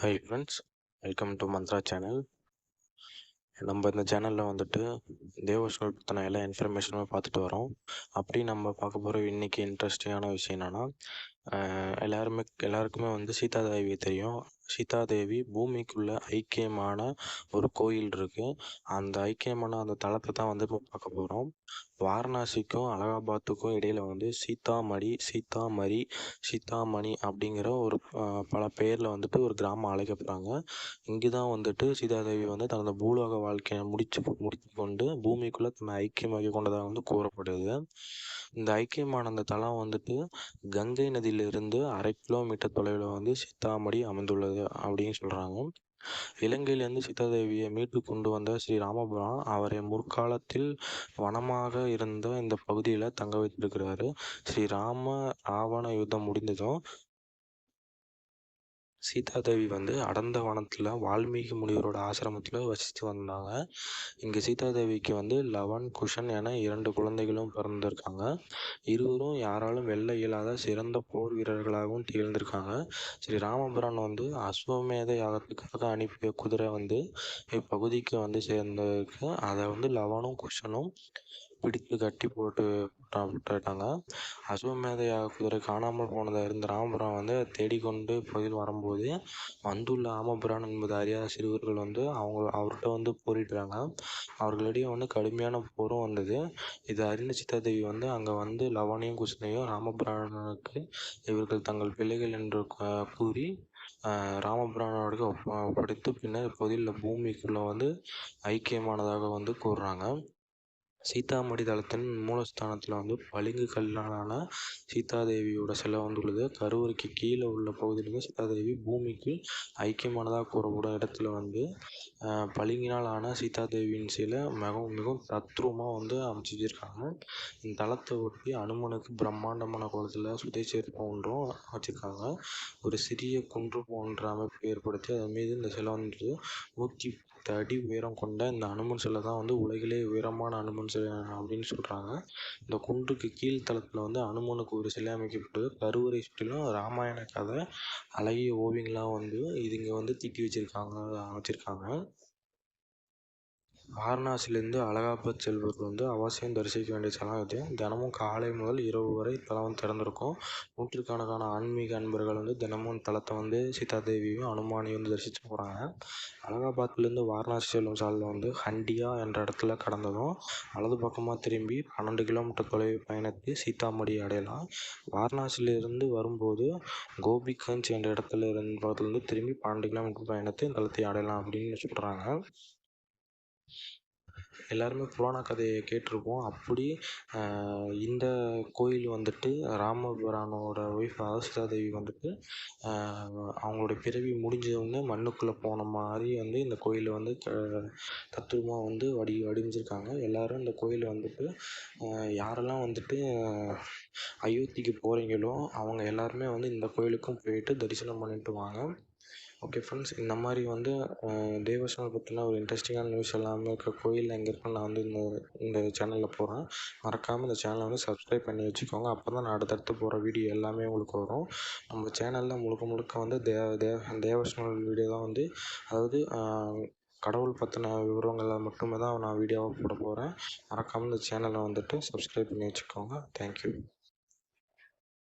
Hi friends welcome to Mantra channel நம்ம இந்த சேனலில் வந்துட்டு தேவஸ்கள் பற்றின எல்லா இன்ஃபர்மேஷனுமே பார்த்துட்டு வரோம். அப்படி நம்ம பார்க்க போகிற இன்றைக்கி இன்ட்ரெஸ்டிங்கான விஷயம் என்னென்னா எல்லாருமே எல்லாருக்குமே வந்து சீதாதேவி தெரியும். சீதாதேவி பூமிக்குள்ளே ஐக்கியமான ஒரு கோயில் இருக்குது அந்த ஐக்கியமான அந்த தலத்தை தான் வந்து இப்போ பார்க்க போகிறோம் வாரணாசிக்கும் அலகாபாத்துக்கும் இடையில் வந்து சீதாமடி சீதாமரி சீதாமணி அப்படிங்கிற ஒரு பல பேரில் வந்துட்டு ஒரு கிராமம் அழைக்கப்படுறாங்க. இங்கே தான் வந்துட்டு சீதாதேவி வந்து தனது பூலோக வாழ்க்கையை முடிச்சு முடித்து கொண்டு பூமிக்குள்ளே தன்னை ஐக்கியமாக்கி கொண்டதாக வந்து கூறப்படுது. இந்த ஐக்கியமான அந்த தலம் வந்துட்டு கங்கை நதியிலிருந்து அரை கிலோமீட்டர் தொலைவில் வந்து சித்தாமடி அமைந்துள்ளது. அப்படின்னு சொல்கிறாங்க இலங்கையிலிருந்து சீதாதேவியை மீட்டு கொண்டு வந்த ஸ்ரீ ராமபுரம் அவரை முற்காலத்தில் வனமாக இருந்த இந்த பகுதியில் தங்க வைத்திருக்கிறாரு. ஸ்ரீ ராம ராவண யுத்தம் முடிந்ததும் சீதாதேவி வந்து அடர்ந்த வனத்தில் வால்மீகி முனிவரோட ஆசிரமத்தில் வசித்து வந்தாங்க. இங்கே சீதாதேவிக்கு வந்து லவன் குஷன் என இரண்டு குழந்தைகளும் பிறந்திருக்காங்க. இருவரும் யாராலும் வெல்ல இயலாத சிறந்த போர் வீரர்களாகவும் திகழ்ந்திருக்காங்க. ஸ்ரீ ராமபுரான் வந்து அஸ்வமேத யாகத்துக்காக அனுப்பிய குதிரை வந்து இப்பகுதிக்கு வந்து சேர்ந்திருக்கு. அதை வந்து லவனும் குஷனும் பிடித்து கட்டி போட்டு விட்டுட்டாங்க. அசுவமேதையாக குதிரை காணாமல் போனதை இருந்த ராமபுரம் வந்து தேடிக்கொண்டு புயல் வரும்போது வந்துள்ள ஆமபுரான் என்பது அறியாத சிறுவர்கள் வந்து அவங்க அவர்கிட்ட வந்து போரிடுறாங்க. அவர்களிடையே வந்து கடுமையான போரும் வந்தது. இதை அறிந்த சித்தாதேவி வந்து அங்கே வந்து லவனையும் குஷ்ணையும் ராமபுரானுக்கு இவர்கள் தங்கள் பிள்ளைகள் என்று கூறி ராமபுரானோடு ஒப்படைத்து பின்னர் இப்பகுதியில் பூமிக்குள்ளே வந்து ஐக்கியமானதாக வந்து கூறுறாங்க. சீதாமடி தலத்தின் மூலஸ்தானத்தில் வந்து பளிங்கு கல்லாலான சீதாதேவியோட சிலை வந்துள்ளது. கருவறைக்கு கீழே உள்ள பகுதியிலேருந்து சீதாதேவி பூமிக்கு ஐக்கியமானதாக கூறப்படும் இடத்துல வந்து பளிங்கினால் ஆன சீதாதேவியின் சிலை மிகவும் மிகவும் தத்ரூபமாக வந்து அமைச்சு வச்சுருக்காங்க இந்த தலத்தை ஒட்டி அனுமனுக்கு பிரம்மாண்டமான குளத்தில் சுதைச்சேர்ப்பம் ஒன்றும் வச்சுருக்காங்க ஒரு சிறிய குன்று போன்ற அமைப்பு ஏற்படுத்தி அதன் மீது இந்த சிலை வந்து நூற்றி பத்து அடி உயரம் கொண்ட இந்த அனுமன் சிலை தான் வந்து உலகிலே உயரமான அனுமன் சிலை அப்படின்னு சொல்கிறாங்க இந்த குன்றுக்கு கீழ்த்தளத்தில் வந்து அனுமனுக்கு ஒரு சிலை அமைக்கப்பட்டது. கருவறை சுற்றிலும் ராமாயண கதை அழகிய ஓவியங்களாக வந்து இது இங்கே வந்து தீட்டி வச்சுருக்காங்க வச்சுருக்காங்க. வாரணாசிலேருந்து அலகாபாத் செல்வர்கள் வந்து அவசியம் தரிசிக்க வேண்டிய தலம் இது. தினமும் காலை முதல் இரவு வரை தலம் திறந்திருக்கும். நூற்றுக்கணக்கான ஆன்மீக அன்பர்கள் வந்து தினமும் தளத்தை வந்து சீதாதேவியும் அனுமானையும் வந்து தரிசித்து போகிறாங்க அலகாபாத்லேருந்து வாரணாசி செல்லும் சாலையில் வந்து ஹண்டியா என்ற இடத்துல கடந்ததும் வலது பக்கமாக திரும்பி பன்னெண்டு கிலோமீட்டர் தொலைவு பயணித்து சீதாமடி அடையலாம். வாரணாசியிலிருந்து வரும்போது கோபிகஞ்ச் என்ற இடத்துல இருந்து திரும்பி பன்னெண்டு கிலோமீட்டர் பயணித்து தலத்தை அடையலாம் அப்படின்னு சொல்கிறாங்க எல்லாருமே புராண கதையை கேட்டிருப்போம் அப்படி இந்த கோயில் வந்துட்டு ராமபிரானோட ஒய்ஃப் அரசிதா தேவி வந்துட்டு அவங்களோட பிறவி முடிஞ்சவொடனே மண்ணுக்குள்ளே போன மாதிரி வந்து இந்த கோயிலை வந்து தத்துவமாக வந்து வடி வடிவமைச்சிருக்காங்க எல்லோரும் இந்த கோயில் வந்துட்டு யாரெல்லாம் வந்துட்டு அயோத்திக்கு போகிறீங்களோ அவங்க எல்லாருமே வந்து இந்த கோயிலுக்கும் போயிட்டு தரிசனம் பண்ணிட்டு வாங்க. ஓகே ஃப்ரெண்ட்ஸ் இந்த மாதிரி வந்து தேவஸ்தானம் பற்றின ஒரு இன்ட்ரெஸ்டிங்கான நியூஸ் எல்லாமே இருக்க. கோயில் எங்கே இருக்குன்னு நான் வந்து இந்த இந்த சேனலில் போகிறேன் மறக்காமல் இந்த சேனலை வந்து சப்ஸ்கிரைப் பண்ணி வச்சுக்கோங்க. அப்போ தான் நான் அடுத்தடுத்து போகிற வீடியோ எல்லாமே உங்களுக்கு வரும். நம்ம சேனலில் முழுக்க முழுக்க வந்து தேவ தேவ தேவஸ்தான வீடியோ தான் வந்து அதாவது கடவுள் பற்றின விவரங்களை மட்டுமே தான் நான் வீடியோவாக போட போகிறேன் மறக்காமல் இந்த சேனலை வந்துட்டு சப்ஸ்கிரைப் பண்ணி வச்சுக்கோங்க. தேங்க்யூ